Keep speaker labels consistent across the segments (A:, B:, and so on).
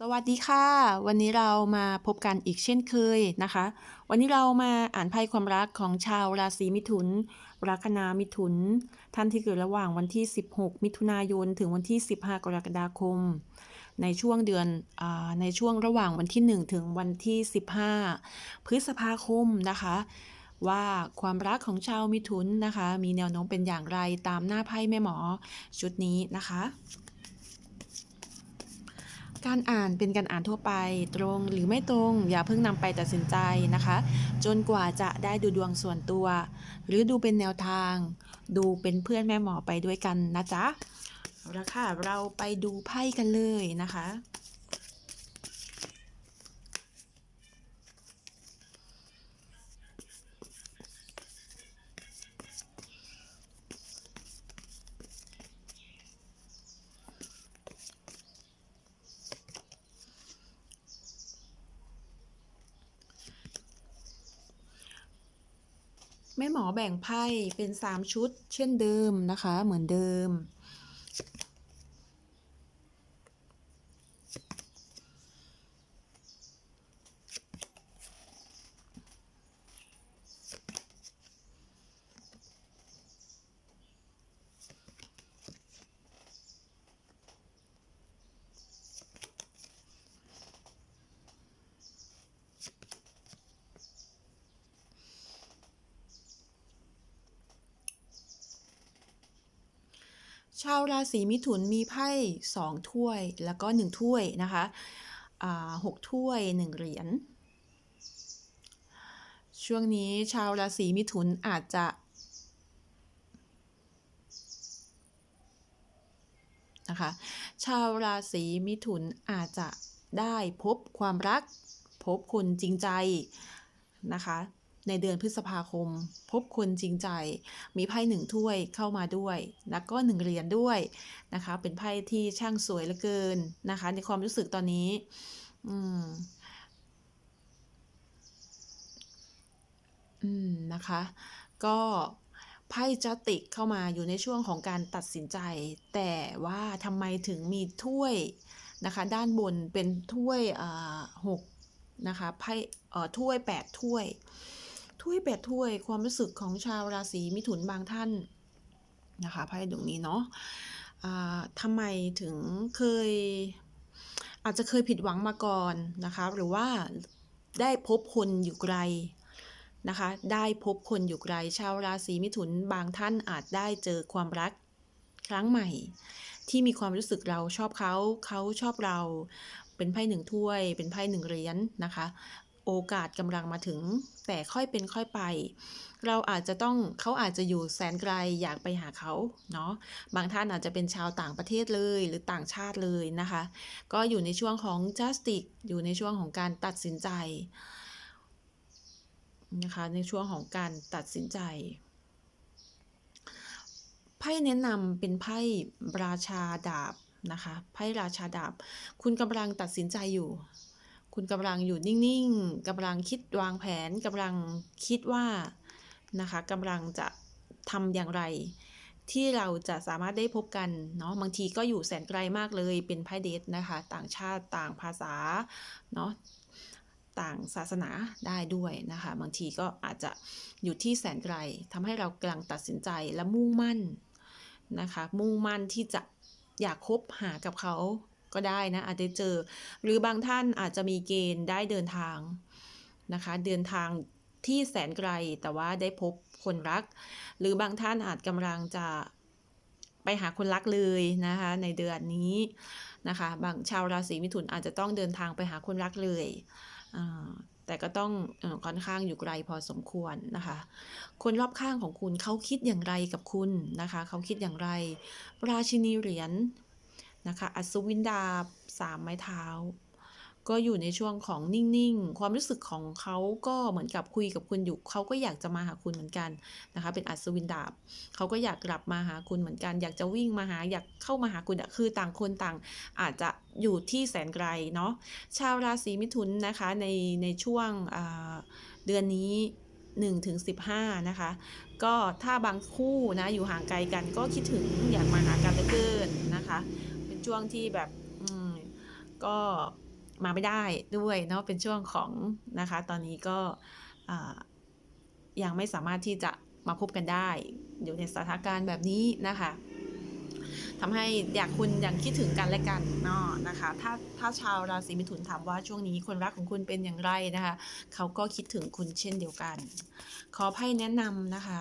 A: สวัสดีค่ะ วันนี้เรามาพบกันอีกเช่นเคยนะคะ วันนี้เรามาอ่านไพ่ความรักของชาวราศีมิถุน ลัคนามิถุน ท่านที่เกิดระหว่างวันที่ 16 มิถุนายน ถึงวันที่ 15 กรกฎาคม ในช่วงเดือนอในช่วงระหว่างวันที่ 1 ถึงวันที่ 15 พฤษภาคมนะคะ ว่าความรักของชาวมิถุนนะคะ มีแนวโน้มเป็นอย่างไรตามหน้าไพ่แม่หมอชุดนี้นะคะ การอ่านเป็นการอ่านทั่วไปตรงหรือไม่ตรงอย่าเพิ่งนำไปตัดสินใจนะคะ จนกว่าจะได้ดูดวงส่วนตัว หรือดูเป็นแนวทาง ดูเป็นเพื่อนแม่หมอไปด้วยกันนะจ๊ะเอาละค่ะเราไปดูไพ่กันเลยนะคะ แม่หมอแบ่งไพ่เป็น 3 ชุด เช่นเดิมนะคะ เหมือนเดิม ชาวราศีมิถุนมีไพ่สองถ้วยแล้วก็หนึ่งถ้วยนะคะหกถ้วยหนึ่งเหรียญช่วงนี้ชาวราศีมิถุนอาจจะนะคะชาวราศีมิถุนอาจจะได้พบความรัก พบคนจริงใจนะคะ ในเดือนพฤษภาคม พบคนจริงใจ มีไพ่หนึ่งถ้วยเข้ามาด้วย แล้วก็หนึ่งเหรียญด้วยนะคะ เป็นไพ่ที่ช่างสวยเหลือเกินนะคะ ในความรู้สึกตอนนี้อืมอืมนะคะ ก็ไพ่จัติกเข้ามาอยู่ในช่วงของการตัดสินใจ แต่ว่าทำไมถึงมีถ้วยนะคะ ด้านบนเป็นถ้วยอ่าหกนะคะไพ่เอ่อถ้วยแปดถ้วย ถ้วยแปดถ้วยความรู้สึกของชาวราศีมิถุนบางท่านนะคะไพ่ดวงนี้เนาะอ่าทำไมถึงเคย อาจจะเคยผิดหวังมาก่อนนะคะ หรือว่าได้พบคนอยู่ไกลนะคะ ได้พบคนอยู่ไกล ชาวราศีมิถุนบางท่านอาจได้เจอความรักครั้งใหม่ ที่มีความรู้สึกเราชอบเขาเขาชอบเราเป็นไพ่หนึ่งถ้วย เป็นไพ่หนึ่งเหรียญนะคะ โอกาสกำลังมาถึง แต่ค่อยเป็นค่อยไป เราอาจจะต้องเขาอาจจะอยู่แสนไกลอยากไปหาเขาเนาะบางท่านอาจจะเป็นชาวต่างประเทศเลยหรือต่างชาติเลยนะคะ ก็อยู่ในช่วงของ justice อยู่ในช่วงของการตัดสินใจนะคะในช่วงของการตัดสินใจไพ่แนะนำเป็นไพ่ราชาดาบนะคะไพ่ราชาดาบ คุณกำลังตัดสินใจอยู่ คุณกำลังอยู่นิ่งๆกำลังคิดวางแผนกำลังคิดว่านะคะกำลังจะทำอย่างไร ที่เราจะสามารถได้พบกันเนาะบางทีก็อยู่แสนไกลมากเลยเป็นไพ่เดทนะคะ ต่างชาติต่างภาษาเนาะต่างศาสนาได้ด้วยนะคะ บางทีก็อาจจะอยู่ที่แสนไกลทำให้เรากำลังตัดสินใจและมุ่งมั่นนะคะ มุ่งมั่นที่จะอยากคบหากับเขา ก็ได้นะอาจจะเจอ หรือบางท่านอาจจะมีเกณฑ์ได้เดินทางนะคะ เดินทางที่แสนไกลแต่ว่าได้พบคนรัก หรือบางท่านอาจกำลังจะไปหาคนรักเลยนะคะ ในเดือนนี้นะคะ บางชาวราศีมิถุนอาจจะต้องเดินทางไปหาคนรักเลยแต่ก็ต้องค่อนข้างอยู่ไกลพอสมควรนะคะ คนรอบข้างของคุณเขาคิดอย่างไรกับคุณนะคะ เขาคิดอย่างไร ราชินีเหรียญ นะคะ อัศวินดาบสามไม้เท้า ก็อยู่ในช่วงของนิ่งๆ ความรู้สึกของเขาก็เหมือนกับคุยกับคุณอยู่ เขาก็อยากจะมาหาคุณเหมือนกันนะคะ เป็นอัศวินดาบ เขาก็อยากกลับมาหาคุณเหมือนกัน อยากจะวิ่งมาหา อยากเข้ามาหาคุณอะคือต่างคนต่าง อาจจะอยู่ที่แสนไกลเนาะ ชาวราศีมิถุนนะคะในในช่วงเดือนนี้1ถึง15 นะคะ ก็ถ้าบางคู่นะอยู่ห่างไกลกันก็คิดถึงอยากมาหากันเหลือเกินนะคะ ช่วงที่แบบอืก็มาไม่ได้ด้วยเนาะเป็นช่วงของนะคะ ตอนนี้ก็ยังไม่สามารถที่จะมาพบกันได้ อยู่ในสถานการณ์แบบนี้นะคะทำให้อยากคุณยังคิดถึงกันและกันเนาะนะคะ ถ้าถ้าชาวราศีมิถุนถามว่าช่วงนี้คนรักของคุณเป็นอย่างไรนะคะ เขาก็คิดถึงคุณเช่นเดียวกัน ขอไพ่แนะนำนะคะ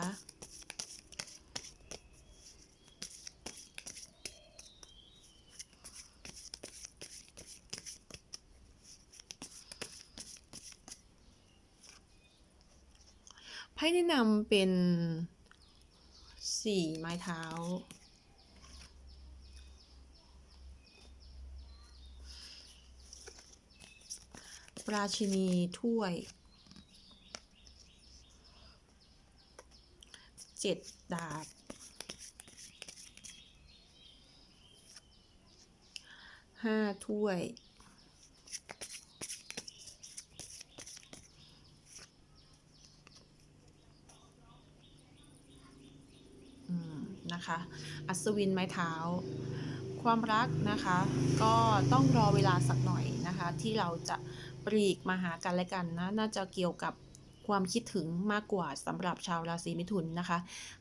A: ไพ่แนะนำเป็นสี่ไม้เท้า ปราชินีถ้วยเจ็ดดาบห้าถ้วย อืม นะคะ อัศวินไม้เท้า ความรักนะคะ ก็ต้องรอเวลาสักหน่อยนะคะ ที่เราจะปลีกมาหากันและกันนะ น่าจะเกี่ยวกับความคิดถึงมากกว่าสำหรับชาวราศีมิถุนนะคะ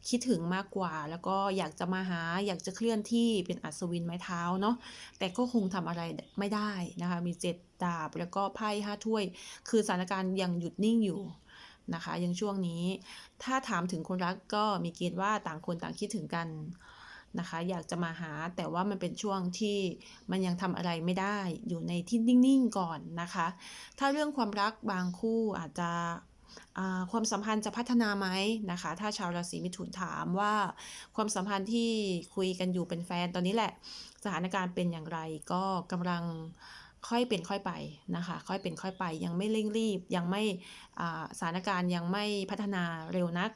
A: คิดถึงมากกว่าแล้วก็อยากจะมาหาอยากจะเคลื่อนที่เป็นอัศวินไม้เท้าเนาะแต่ก็คงทำอะไรไม่ได้นะคะ มีเจ็ดดาบแล้วก็ไพ่ห้าถ้วย คือสถานการณ์ยังหยุดนิ่งอยู่ นะคะ ยังช่วงนี้ถ้าถามถึงคนรักก็มีเกณฑ์ว่าต่างคนต่างคิดถึงกันนะคะ อยากจะมาหาแต่ว่ามันเป็นช่วงที่มันยังทำอะไรไม่ได้อยู่ในที่นิ่งๆก่อนนะคะ ถ้าเรื่องความรักบางคู่อาจจะความสัมพันธ์จะพัฒนาไหมนะคะ ถ้าชาวราศีมิถุนถามว่าความสัมพันธ์ที่คุยกันอยู่เป็นแฟนตอนนี้แหละ สถานการณ์เป็นอย่างไรก็กำลัง ค่อยเป็นค่อยไปนะคะ ค่อยเป็นค่อยไป ยังไม่เร่งรีบ ยังไม่สถานการณ์ยังไม่พัฒนาเร็วนัก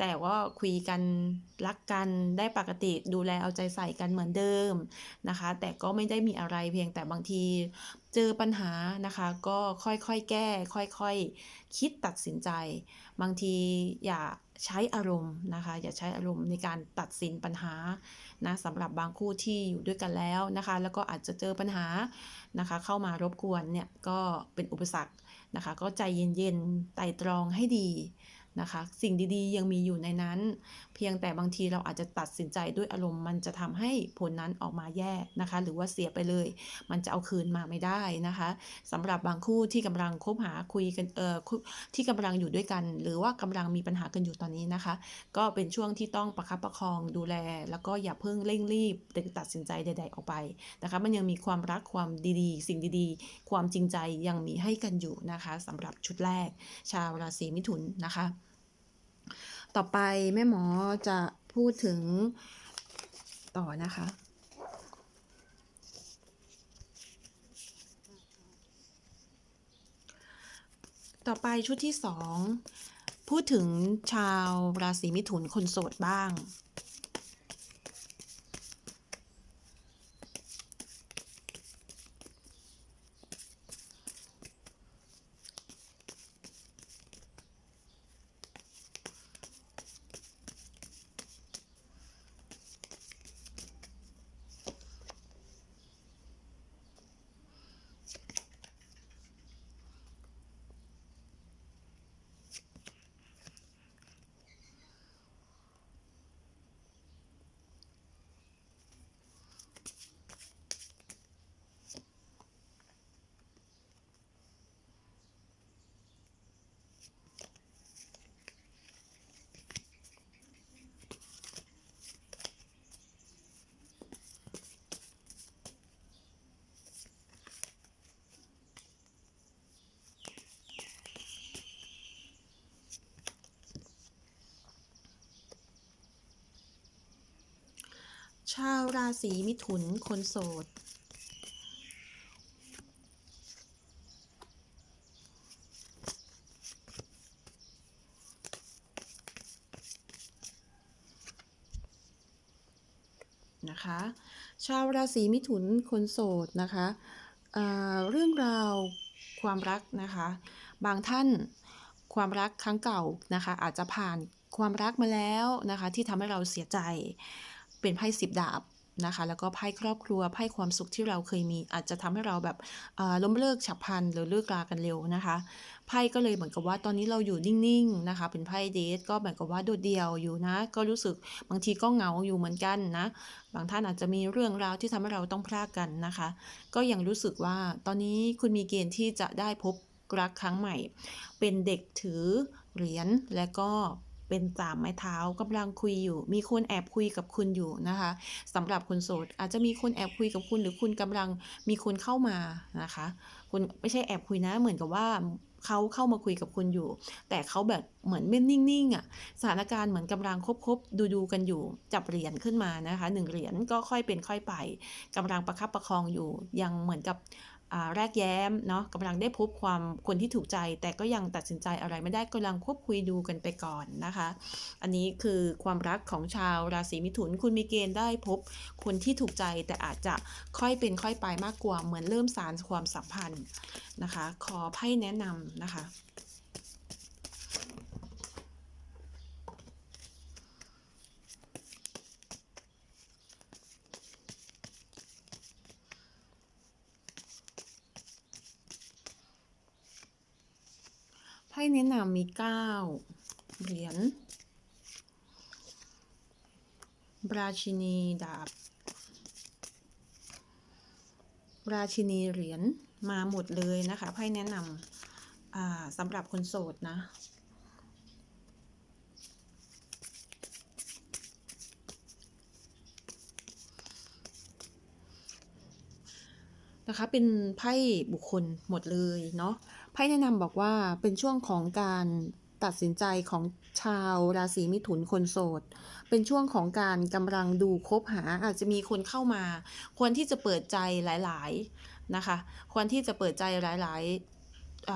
A: แต่ว่าคุยกันรักกันได้ปกติดูแลเอาใจใส่กันเหมือนเดิมนะคะ แต่ก็ไม่ได้มีอะไรเพียงแต่บางทีเจอปัญหานะคะ ก็ค่อยๆแก้ ค่อยๆคิดตัดสินใจ บางทีอย่า ใช้อารมณ์นะคะ อย่าใช้อารมณ์ในการตัดสินปัญหานะสำหรับบางคู่ที่อยู่ด้วยกันแล้วนะคะ แล้วก็อาจจะเจอปัญหานะคะ เข้ามารบกวนเนี่ยก็เป็นอุปสรรคนะคะ ก็ใจเย็นๆไต่ตรองให้ดี นะคะ สิ่งดีๆ ยังมีอยู่ในนั้น เพียงแต่บางทีเราอาจจะตัดสินใจด้วยอารมณ์มันจะทำให้ผลนั้นออกมาแย่นะคะ หรือว่าเสียไปเลย มันจะเอาคืนมาไม่ได้นะคะสำหรับบางคู่ที่กำลังคบหาคุยกันเอ่อที่กำลังอยู่ด้วยกัน หรือว่ากำลังมีปัญหากันอยู่ตอนนี้นะคะ ก็เป็นช่วงที่ต้องประคับประคองดูแล แล้วก็อย่าเพิ่งเร่งรีบตัดสินใจใด ๆ ออกไปนะคะ มันยังมีความรักความดีๆ สิ่งดีๆ ความจริงใจยังมีให้กันอยู่นะคะสำหรับชุดแรก ชาวราศีมิถุนนะคะ ต่อไปแม่หมอจะพูดถึงต่อนะคะ ต่อไปชุดที่สองพูดถึงชาวราศีมิถุนคนโสดบ้าง ชาวราศีมิถุนคนโสด นะคะ ชาวราศีมิถุนคนโสดนะคะเเรื่องราวความรักนะคะ บางท่านความรักครั้งเก่านะคะ อาจจะผ่านความรักมาแล้วนะคะ ที่ทำให้เราเสียใจ เป็นไพ่สิบดาบนะคะแล้วก็ไพ่ครอบครัวไพ่ความสุขที่เราเคยมี อาจจะทำให้เราแบบอ่าล้มเลิกฉับพลันหรือเลิกรากันเร็วนะคะไพ่ก็เลยเหมือนกับว่าตอนนี้เราอยู่นิ่งๆนะคะ เป็นไพ่เดทก็เหมือนกับว่าโดดเดี่ยวอยู่นะ ก็รู้สึกบางทีก็เหงาอยู่เหมือนกันนะ บางท่านอาจจะมีเรื่องราวที่ทำให้เราต้องพรากกันนะคะ ก็ยังรู้สึกว่าตอนนี้คุณมีเกณฑ์ที่จะได้พบรักครั้งใหม่ เป็นเด็กถือเหรียญและก็ เป็นสามไม้เท้ากำลังคุยอยู่ มีคนแอบคุยกับคุณอยู่นะคะสำหรับคนโสดอาจจะมีคนแอบคุยกับคุณ หรือคุณกำลังมีคนเข้ามานะคะ คุณไม่ใช่แอบคุยนะ เหมือนกับว่าเขาเข้ามาคุยกับคุณอยู่ แต่เขาแบบเหมือนไม่นิ่งๆอะสถานการณ์เหมือนกำลังคบๆดูๆกันอยู่ จับเหรียญขึ้นมานะคะหนึ่งเหรียญก็ค่อยเป็นค่อยไปกำลังประคับประคองอยู่ยังเหมือนกับ แรกแย้มเนาะกำลังได้พบความคนที่ถูกใจ แต่ก็ยังตัดสินใจอะไรไม่ได้กำลังควบคุยดูกันไปก่อนนะคะ อันนี้คือความรักของชาวราศีมิถุน คุณมีเกณฑ์ได้พบคนที่ถูกใจ แต่อาจจะค่อยเป็นค่อยไปมากกว่าเหมือนเริ่มสารความสัมพันธ์นะคะ ขอไพ่แนะนำนะคะ พ่แนะนำมีเก้าเหรียญราชินีดาบ ราชินีเหรียญมาหมดเลยนะคะไพ่แนะนำสำหรับคนโสดนะ นะคะเป็นไพ่บุคคลหมดเลยเนาะ ไพ่แนะนำบอกว่าเป็นช่วงของการตัดสินใจของชาวราศีมิถุนคนโสด เป็นช่วงของการกำลังดูคบหาอาจจะมีคนเข้ามา ควรที่จะเปิดใจหลาย ๆนะคะ ควรที่จะเปิดใจหลายๆเ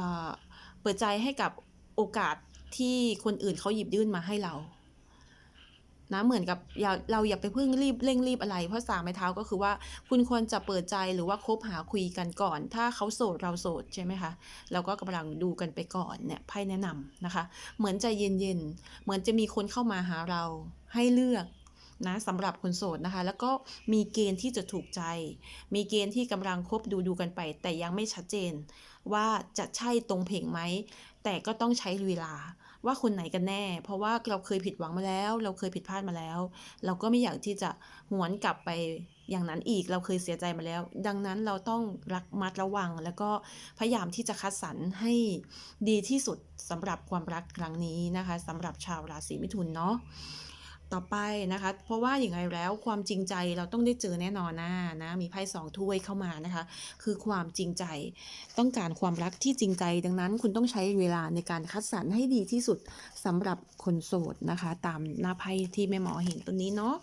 A: เปิดใจให้กับโอกาสที่คนอื่นเขาหยิบยื่นมาให้เรา นะเหมือนกับอย่าเราอย่าไปเพิ่งรีบเร่งรีบอะไร เพราะสามไม้เท้าก็คือว่าคุณควรจะเปิดใจหรือว่าคบหาคุยกันก่อน ถ้าเขาโสดเราโสดใช่ไหมคะเราก็กำลังดูกันไปก่อนเนี่ยไพ่แนะนำนะคะ เหมือนใจเย็นๆเหมือนจะมีคนเข้ามาหาเราให้เลือกนะสำหรับคนโสดนะคะ แล้วก็มีเกณฑ์ที่จะถูกใจ มีเกณฑ์ที่กำลังคบดูดูกันไป แต่ยังไม่ชัดเจนว่าจะใช่ตรงเพลงไหมแต่ก็ต้องใช้เวลา ว่าคนไหนกันแน่ เพราะว่าเราเคยผิดหวังมาแล้ว เราเคยผิดพลาดมาแล้ว เราก็ไม่อยากที่จะหวนกลับไปอย่างนั้นอีกเราเคยเสียใจมาแล้ว ดังนั้นเราต้องรักมัดระวัง แล้วก็พยายามที่จะคัดสรรให้ดีที่สุดสำหรับความรักครั้งนี้นะคะสำหรับชาวราศีมิถุนเนาะ ต่อไปนะคะ เพราะว่าอย่างไรแล้วความจริงใจเราต้องได้เจอแน่นอนนะนะ มีไพ่สองถ้วยเข้ามานะคะ คือความจริงใจ ต้องการความรักที่จริงใจ ดังนั้น คุณต้องใช้เวลาในการคัดสรรให้ดีที่สุดสำหรับคนโสดนะคะ ตามหน้าไพ่ที่แม่หมอเห็นตัวนี้เนาะ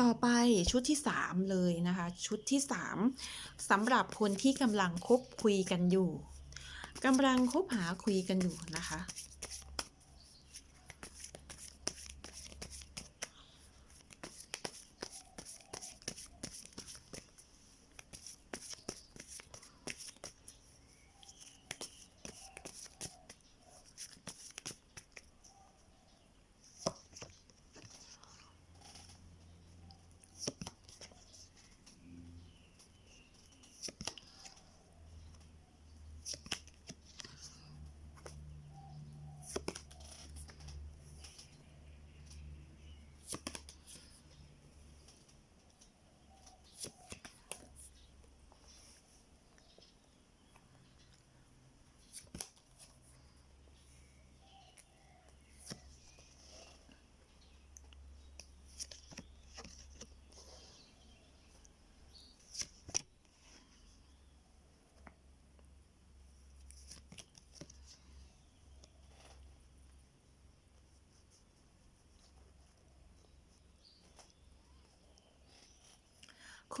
A: ต่อไปชุดที่ 3 เลยนะคะ ชุดที่ 3สำหรับคนที่กำลังคบคุยกันอยู่กำลังคบหาคุยกันอยู่นะคะ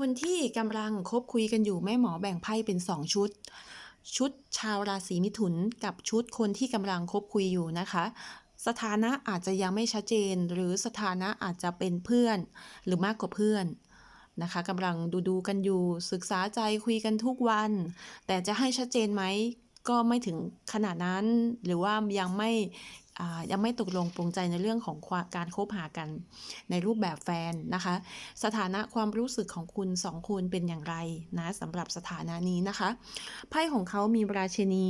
A: คนที่กำลังคบคุยกันอยู่แม่หมอแบ่งไพ่เป็น2ชุด ชุดชาวราศีมิถุนกับชุดคนที่กำลังคบคุยอยู่นะคะ สถานะอาจจะยังไม่ชัดเจน หรือสถานะอาจจะเป็นเพื่อนหรือมากกว่าเพื่อนนะคะกำลังดูดูกันอยู่ศึกษาใจคุยกันทุกวัน แต่จะให้ชัดเจนไหมก็ไม่ถึงขนาดนั้น หรือว่ายังไม่ ยังไม่ตกลงปรงใจในเรื่องของาการคบหากันในรูปแบบแฟนนะคะ สถานะความรู้สึกของคุณสองคนเป็นอย่างไรนะสำหรับสถานะนี้นะคะไพ่ของเขามีราชินี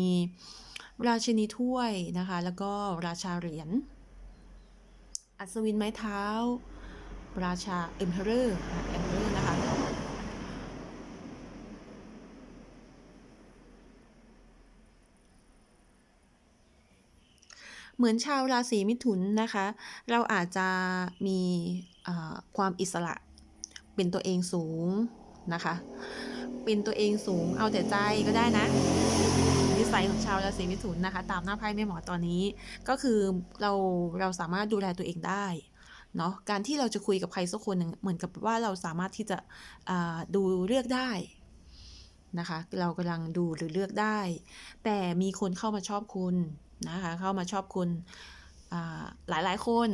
A: ราชินีถ้วยนะคะ แล้วก็ราชาเหรียญอัศวินไม้เท้า ราชาเอ็มเพอเรอร์เอ็มเพอเรอร์นะคะ เหมือนชาวราศีมิถุนนะคะ เราอาจจะมีความอิสระ เป็นตัวเองสูงนะคะ เป็นตัวเองสูงเอาแต่ใจก็ได้นะนิสัยของชาวราศีมิถุนนะคะ ตามหน้าไพ่แม่หมอตอนนี้ ก็คือเราเราสามารถดูแลตัวเองได้เนาะการที่เราจะคุยกับใครสักคนหนึ่งเหมือนกับว่าเราสามารถที่จะดูเลือกได้นะคะ เรากำลังดูหรือเลือกได้ แต่มีคนเข้ามาชอบคุณ นะคะเข้ามาชอบคุณอ่าหลายหลายคน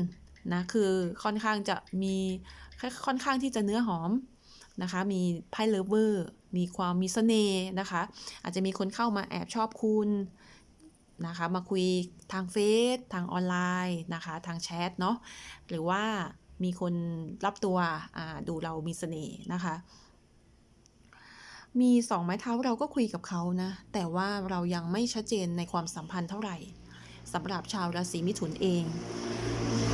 A: นะคือค่อนข้างจะมีค่อนข้างที่จะเนื้อหอมนะคะมีไพ่เลเวอร์มีความมีเสน่ห์นะคะอาจจะมีคนเข้ามาแอบชอบคุณนะคะมาคุยทางเฟซทางออนไลน์นะคะทางแชทเนาะหรือว่ามีคนรับตัวอ่าดูเรามีเสน่ห์นะคะมีสองไม้เท้าเราก็คุยกับเขานะแต่ว่าเรายังไม่ชัดเจนในความสัมพันธ์เท่าไหร่ สำหรับชาวราศีมิถุนเอง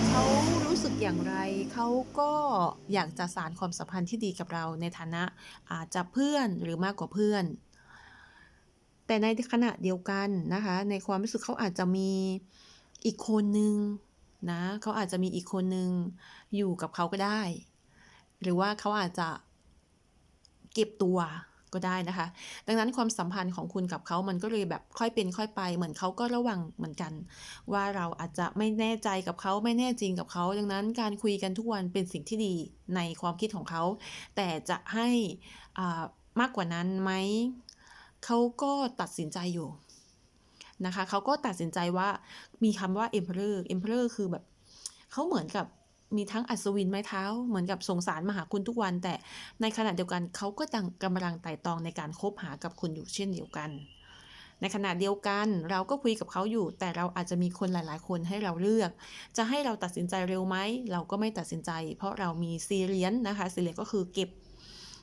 A: เขารู้สึกอย่างไรเขาก็อยากจะสารความสัมพันธ์ที่ดีกับเราในฐานะอาจจะเพื่อนหรือมากกว่าเพื่อน แต่ในขณะเดียวกันนะคะ ในความรู้สึกเขาอาจจะมีอีกคนนึงนะเขาอาจจะมีอีกคนนึงอยู่กับเขาก็ได้ หรือว่าเขาอาจจะเก็บตัว ก็ได้นะคะ ดังนั้นความสัมพันธ์ของคุณกับเขามันก็เลยแบบค่อยเป็นค่อยไป เหมือนเขาก็ระวังเหมือนกัน ว่าเราอาจจะไม่แน่ใจกับเขาไม่แน่จริงกับเขา ดังนั้นการคุยกันทุกวันเป็นสิ่งที่ดีในความคิดของเขา แต่จะให้อ่ามากกว่านั้นไหมเขาก็ตัดสินใจอยู่นะคะเขาก็ตัดสินใจว่ามีคำว่า emperor emperor คือแบบเขาเหมือนกับ มีทั้งอัศวินไม้เท้า เหมือนกับสงสารมาหาคุณทุกวัน แต่ในขณะเดียวกันเขาก็ตังกำลังไต่ตองในการคบหากับคุณอยู่เช่นเดียวกัน ในขณะเดียวกันเราก็คุยกับเขาอยู่ แต่เราอาจจะมีคนหลาย ๆ คนให้เราเลือก จะให้เราตัดสินใจเร็วไหมเราก็ไม่ตัดสินใจ เพราะเรามีซีเรียนนะคะซีเรียนก็คือเก็บ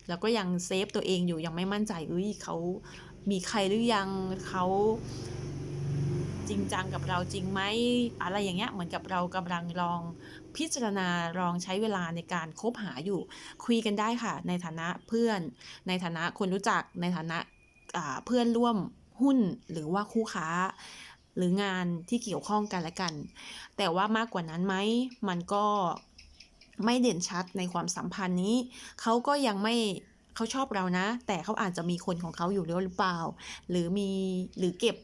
A: แล้วก็ยังเซฟตัวเองอยู่ยังไม่มั่นใจเอ้ยเขามีใครหรือยังเขาจริงจังกับเราจริงไหมอะไรอย่างเงี้ยเหมือนกับเรากำลังลอง พิจารณาลองใช้เวลาในการคบหาอยู่ คุยกันได้ค่ะ ในฐานะเพื่อน ในฐานะคนรู้จักในฐานะาเพื่อนร่วมหุ้นหรือว่าคู่ค้า หรืองานที่เกี่ยวข้องกันและกัน แต่ว่ามากกว่านั้นไหมมันก็ไม่เด่นชัดในความสัมพันธ์นี้ เขาก็ยังไม่เขาชอบเรานะ แต่เขาอาจจะมีคนของเขาอยู่แล้วหรือเปล่า หรือมีหรือเก็บ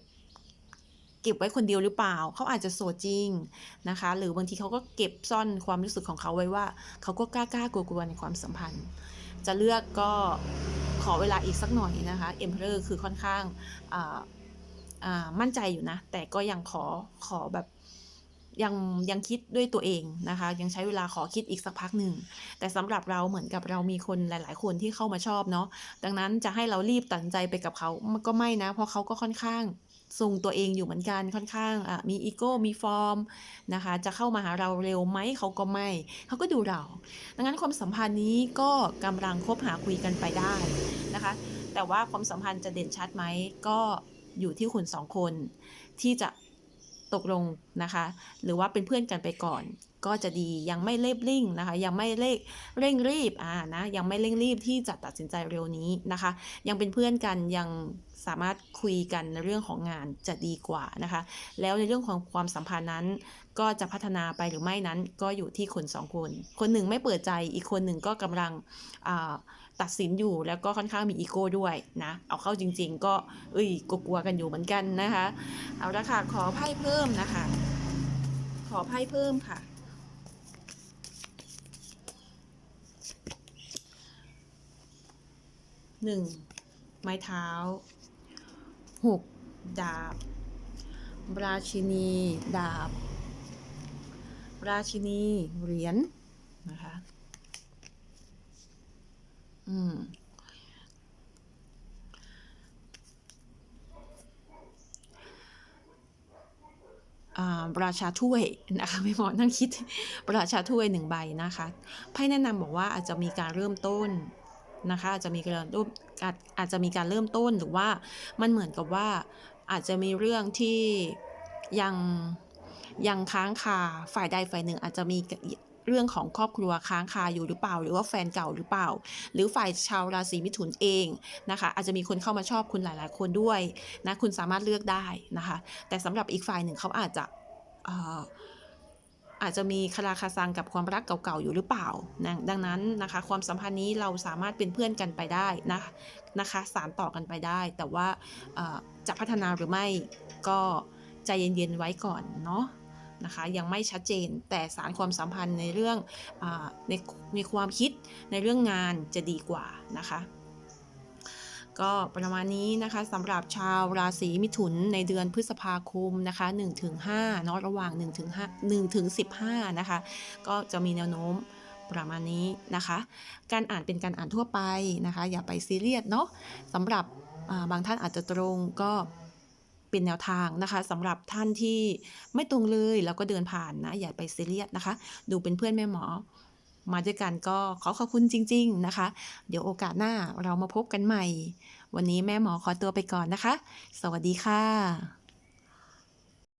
A: เก็บไว้คนเดียวหรือเปล่า เขาอาจจะโสดจริงนะคะ หรือบางทีเขาก็เก็บซ่อนความรู้สึกของเขาไว้ว่า เขาก็กล้ากล้ากลัวกลัวในความสัมพันธ์ จะเลือกก็ขอเวลาอีกสักหน่อยนะคะเอ็มเพอร์คือค่อนข้างมั่นใจอยู่นะ แต่ก็ยังขอขอแบบยังยังคิดด้วยตัวเองนะคะ ยังใช้เวลาขอคิดอีกสักพักหนึ่ง แต่สำหรับเราเหมือนกับเรามีคนหลาย ๆ คนที่เข้ามาชอบเนาะดังนั้นจะให้เรารีบตัดใจไปกับเขามันก็ไม่นะ เพราะเขาก็ค่อนข้าง ทรงตัวเองอยู่เหมือนกันค่อนข้างอะมีอีโก้มีฟอร์มนะคะจะเข้ามาหาเราเร็วไหมเขาก็ไม่เขาก็ดูเรา ดังนั้นความสัมพันธ์นี้ก็กำลังคบหาคุยกันไปได้นะคะ แต่ว่าความสัมพันธ์จะเด่นชัดไหมก็อยู่ที่คุณสองคนที่จะตกลงนะคะ หรือว่าเป็นเพื่อนกันไปก่อน ก็จะดียังไม่เร่งริ่งนะคะ ยังไม่เร่งเร่งรีบอ่านะยังไม่เร่งรีบที่จะตัดสินใจเร็วนี้นะคะ ยังเป็นเพื่อนกันยังสามารถคุยกันในเรื่องของงานจะดีกว่านะคะ แล้วในเรื่องของความสัมพันธ์นั้น ก็จะพัฒนาไปหรือไม่นั้น ก็อยู่ที่คนสองคน คนหนึ่งไม่เปิดใจอีกคนหนึ่งก็กำลังตัดสินอยู่แล้วก็ค่อนข้างมีอีโก้ด้วยนะ เอาเข้าจริง ๆ ก็เอ้ยกลัวๆกันอยู่เหมือนกันนะคะ เอาละค่ะขอไพ่เพิ่มนะคะ ขอไพ่เพิ่มค่ะ หนึ่งไม้เท้าหกดาบ ราชินี ดาบ ราชินี เหรียญนะคะอืมอ่าราชาถ้วยนะคะไม่หมอนั่งคิดราชาถ้วยหนึ่งใบนะคะไพ่แนะนำบอกว่าอาจจะมีการเริ่มต้น นะคะ อาจจะมีการเริ่มอาจอาจจะมีการเริ่มต้นหรือว่ามันเหมือนกับว่าอาจจะมีเรื่องที่ยังยังค้างคาฝ่ายใดฝ่ายหนึ่ง อาจจะมีเรื่องของครอบครัวค้างคาอยู่หรือเปล่า หรือว่าแฟนเก่าหรือเปล่า หรือฝ่ายชาวราศีมิถุนเองนะคะ อาจจะมีคนเข้ามาชอบคุณหลายๆ คนด้วยนะคุณสามารถเลือกได้นะคะ แต่สำหรับอีกฝ่ายหนึ่งเขาอาจจะเอาจจะมีคาราคาซังกับความรักเก่าๆอยู่หรือเปล่านะดังนั้นนะคะ ความสัมพันธ์นี้เราสามารถเป็นเพื่อนกันไปได้นะนะคะ สารต่อกันไปได้ แต่ว่าจะพัฒนาหรือไม่ก็ใจเย็นๆไว้ก่อนเนาะนะคะยังไม่ชัดเจนแต่สารความสัมพันธ์ในเรื่องอในในความคิดในเรื่องงานจะดีกว่านะคะ ก็ประมาณนี้นะคะสำหรับชาวราศีมิถุนในเดือนพฤษภาคมนะคะ1-5เนาะระหว่าง1-5 1-15นะคะก็จะมีแนวโน้มประมาณนี้นะคะ การอ่านเป็นการอ่านทั่วไปนะคะ อย่าไปซีเรียสเนาะสำหรับาบางท่านอาจจะตรงก็เป็นแนวทางนะคะสำหรับท่านที่ไม่ตรงเลยแล้วก็เดินผ่านนะอย่าไปซีเรียสนะคะ ดูเป็นเพื่อนแม่หมอ มาด้วยกันก็ขอขอบคุณจริง ๆนะคะ เดี๋ยวโอกาสหน้าเรามาพบกันใหม่ วันนี้แม่หมอขอตัวไปก่อนนะคะ สวัสดีค่ะ